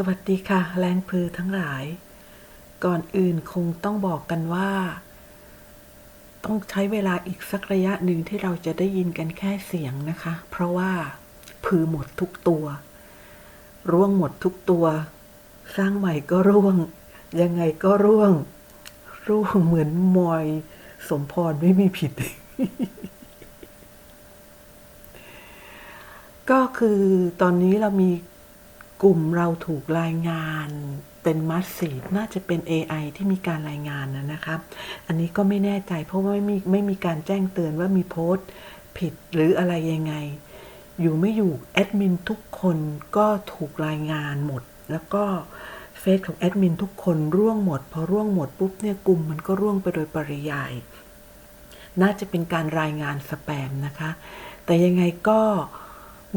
สวัสดีค่ะแรงพือทั้งหลาย ก่อนอื่นคงต้องบอกกันว่า ต้องใช้เวลาอีกสักระยะหนึ่งที่เราจะได้ยินกันแค่เสียงนะคะ เพราะว่าพือหมดทุกตัว ร่วงหมดทุกตัว สร้างใหม่ก็ร่วง ยังไงก็ร่วง ร่วงเหมือนมอย สมพรไม่มีผิด ก็คือตอนนี้เรามี กลุ่มเราถูกรายงานเป็นมัสซีฟน่าจะเป็น AI ที่มีการรายงานนะนะครับอันนี้ก็ไม่แน่ใจเพราะว่าไม่มีไม่มีการแจ้งเตือนว่ามีโพสต์ผิดหรืออะไรยังไง อยู่ไม่อยู่แอดมินทุกคนก็ถูกรายงานหมด แล้วก็เฟซของแอดมินทุกคนร่วงหมด พอร่วงหมดปุ๊บเนี่ยกลุ่มมันก็ร่วงไปโดยปริยาย น่าจะเป็นการรายงานสแปมนะคะ แต่ยังไงก็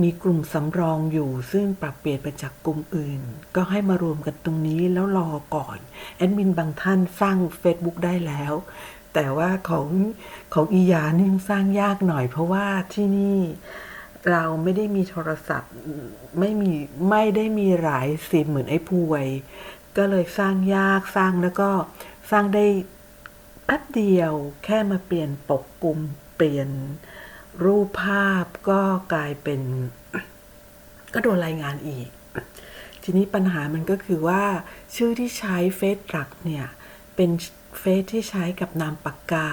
มีกลุ่มสำรองอยู่ซึ่งปรับเปลี่ยนไปจากกลุ่มอื่น ก็ให้มารวมกันตรงนี้แล้วรอก่อน แอดมินบางท่านสร้าง Facebook ได้แล้ว แต่ว่าของของอียานี่งสร้างยากหน่อย เพราะว่าที่นี่เราไม่ได้มีโทรศัพท์ไม่มีไม่ได้มีหลายซิมเหมือนไอ้พวย ก็เลยสร้างยากสร้างแล้วก็สร้างได้แป๊บเดียวแค่มาเปลี่ยนปกกลุ่มเปลี่ยน รูปภาพก็กลายเป็น ก็โดนรายงานอีก ทีนี้ปัญหามันก็คือว่า ชื่อที่ใช้เฟซหลักเนี่ย เป็นเฟซที่ใช้กับนามปากกา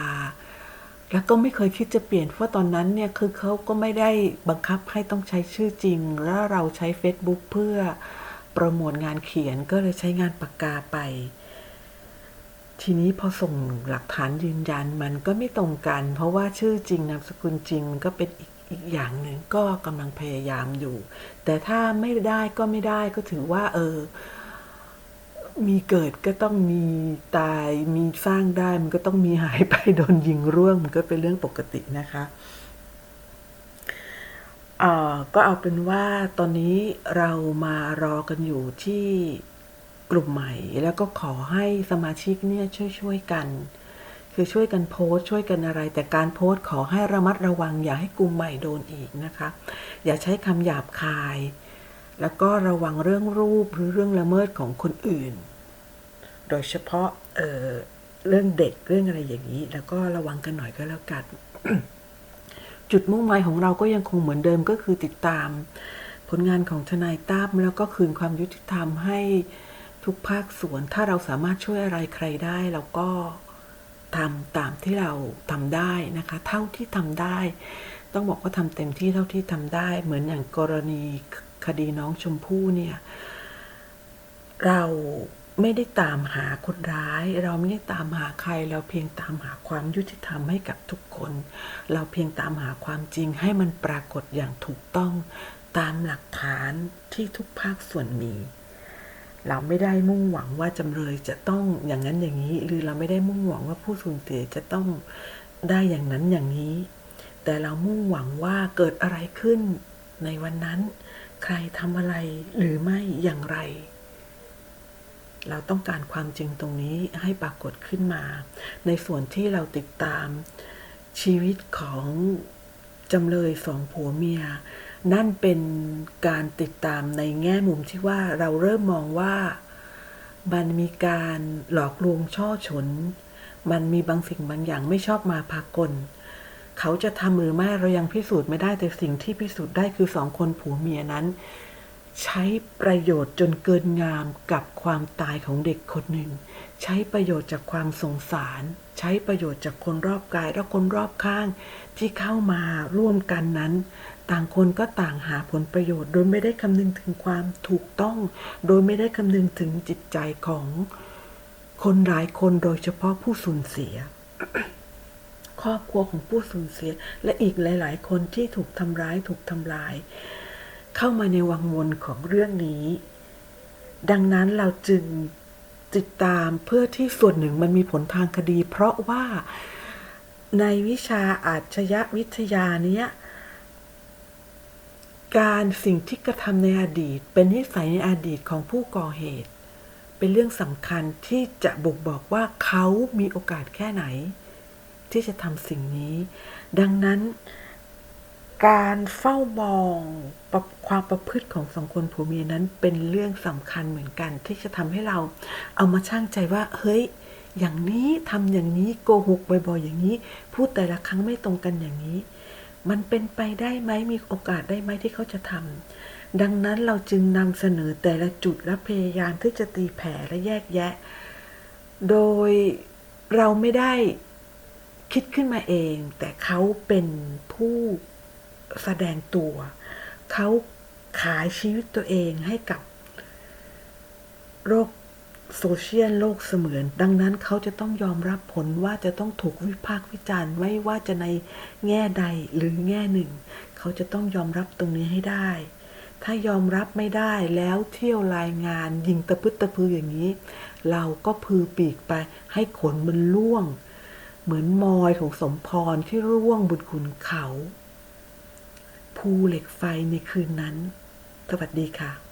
แล้วก็ไม่เคยคิดจะเปลี่ยน เพราะตอนนั้นเนี่ยคือเขาก็ไม่ได้บังคับให้ต้องใช้ชื่อจริง แล้วเราใช้ Facebook เพื่อโปรโมทงานเขียนก็เลยใช้งานปากกาไป ทีนี้พอส่งหลักฐานยืนยันมันก็ไม่ตรงกัน เพราะว่าชื่อจริงนามสกุลจริงมันก็เป็นอีกอีกอย่างหนึ่งก็กำลังพยายามอยู่ แต่ถ้าไม่ได้ก็ไม่ได้ก็ถือว่า เออ มีเกิดก็ต้องมีตายมีสร้างได้มันก็ต้องมีหายไปโดนยิงร่วงมันก็เป็นเรื่องปกตินะคะเอ่อก็เอาเป็นว่าตอนนี้เรามารอกันอยู่ที่ กลุ่มใหม่ แล้วก็ขอให้สมาชิกเนี่ยช่วยๆกัน คือช่วยกันโพสต์ช่วยกันอะไร แต่การโพสต์ขอให้ระมัดระวัง อย่าให้กลุ่มใหม่โดนอีกนะคะ อย่าใช้คำหยาบคาย แล้วก็ระวังเรื่องรูปหรือเรื่องละเมิดของคนอื่น โดยเฉพาะเเรื่องเด็กเรื่องอะไรอย่างนี้ แล้วก็ระวังกันหน่อยก็แล้วกันจุดมุ่งหมายของเราก็ยังคงเหมือนเดิมก็คือติดตาม ผลงานของทนายตั้มแล้วก็คืนความยุติธรรมให้ ทุกภาคส่วน ถ้าเราสามารถช่วยอะไรใครได้เราก็ทำตามที่เราทำได้นะคะ เท่าที่ทำได้ ต้องบอกว่าทำเต็มที่เท่าที่ทำได้ เหมือนอย่างกรณีคดีน้องชมพู่เนี่ย เราไม่ได้ตามหาคนร้าย เราไม่ได้ตามหาใคร เราเพียงตามหาความยุติธรรมให้กับทุกคน เราเพียงตามหาความจริงให้มันปรากฏอย่างถูกต้องตามหลักฐานที่ทุกภาคส่วนมี เราไม่ได้มุ่งหวังว่าจำเลยจะต้องอย่างนั้นอย่างนี้ หรือเราไม่ได้มุ่งหวังว่าผู้สูญเสียจะต้องได้อย่างนั้นอย่างนี้ แต่เรามุ่งหวังว่าเกิดอะไรขึ้นในวันนั้น ใครทำอะไรหรือไม่อย่างไร เราต้องการความจริงตรงนี้ให้ปรากฏขึ้นมา ในส่วนที่เราติดตามชีวิตของจำเลยสองผัวเมีย นั่นเป็นการติดตามในแง่มุมที่ว่าเราเริ่มมองว่ามันมีการหลอกลวงช่อฉน มันมีบางสิ่งบางอย่างไม่ชอบมาพากล เขาจะทำหรือไม่เรายังพิสูจน์ไม่ได้แต่สิ่งที่พิสูจน์ได้คือสองคนผัวเมียนั้น ใช้ประโยชน์จนเกินงามกับความตายของเด็กคนหนึ่ง ใช้ประโยชน์จากความสงสาร ใช้ประโยชน์จากคนรอบกายและคนรอบข้างที่เข้ามาร่วมกันนั้น ต่างคนก็ต่างหาผลประโยชน์ โดยไม่ได้คำนึงถึงความถูกต้อง โดยไม่ได้คำนึงถึงจิตใจของคนหลายคนโดยเฉพาะผู้สูญเสีย ครอบครัวของผู้สูญเสีย และอีกหลาย ๆ คนที่ถูกทำร้ายถูกทำลาย เข้ามาในวังวนของเรื่องนี้ ดังนั้นเราจึงติดตามเพื่อที่ส่วนหนึ่งมันมีผลทางคดี เพราะว่าในวิชาอาชญาวิทยาเนี้ยการสิ่งที่กระทำในอดีต เป็นนิสัยในอดีตของผู้ก่อเหตุ เป็นเรื่องสำคัญที่จะบ่งบอกว่าเขามีโอกาสแค่ไหน ที่จะทำสิ่งนี้ ดังนั้น การเฝ้ามองความประพฤติของสองคนผัวเมียนั้นเป็นเรื่องสำคัญเหมือนกัน ที่จะทำให้เราเอามาชั่งใจว่า เฮ้ย อย่างนี้ทำอย่างนี้โกหกบ่อยๆอย่างนี้ พูดแต่ละครั้งไม่ตรงกันอย่างนี้ มันเป็นไปได้ไหมมีโอกาสได้ไหมที่เขาจะทำดังนั้นเราจึงนำเสนอแต่ละจุดและพยายามที่จะตีแผ่และแยกแยะ โดยเราไม่ได้คิดขึ้นมาเอง แต่เขาเป็นผู้ แสดงตัว เขาขายชีวิตตัวเองให้กับ โลกโซเชียลโลกเสมือน ดังนั้นเขาจะต้องยอมรับผลว่าจะต้องถูกวิพากษ์วิจารณ์ไม่ว่าจะในแง่ใดหรือแง่หนึ่ง เขาจะต้องยอมรับตรงนี้ให้ได้ ถ้ายอมรับไม่ได้แล้วเที่ยวรายงานยิงตะพึดตะพืออย่างนี้ เราก็พือปีกไปให้ขนมันล่วง เหมือนมอยของสมพรที่ร่วงบนขุนเขา ภูเหล็กไฟในคืนนั้น สวัสดีค่ะ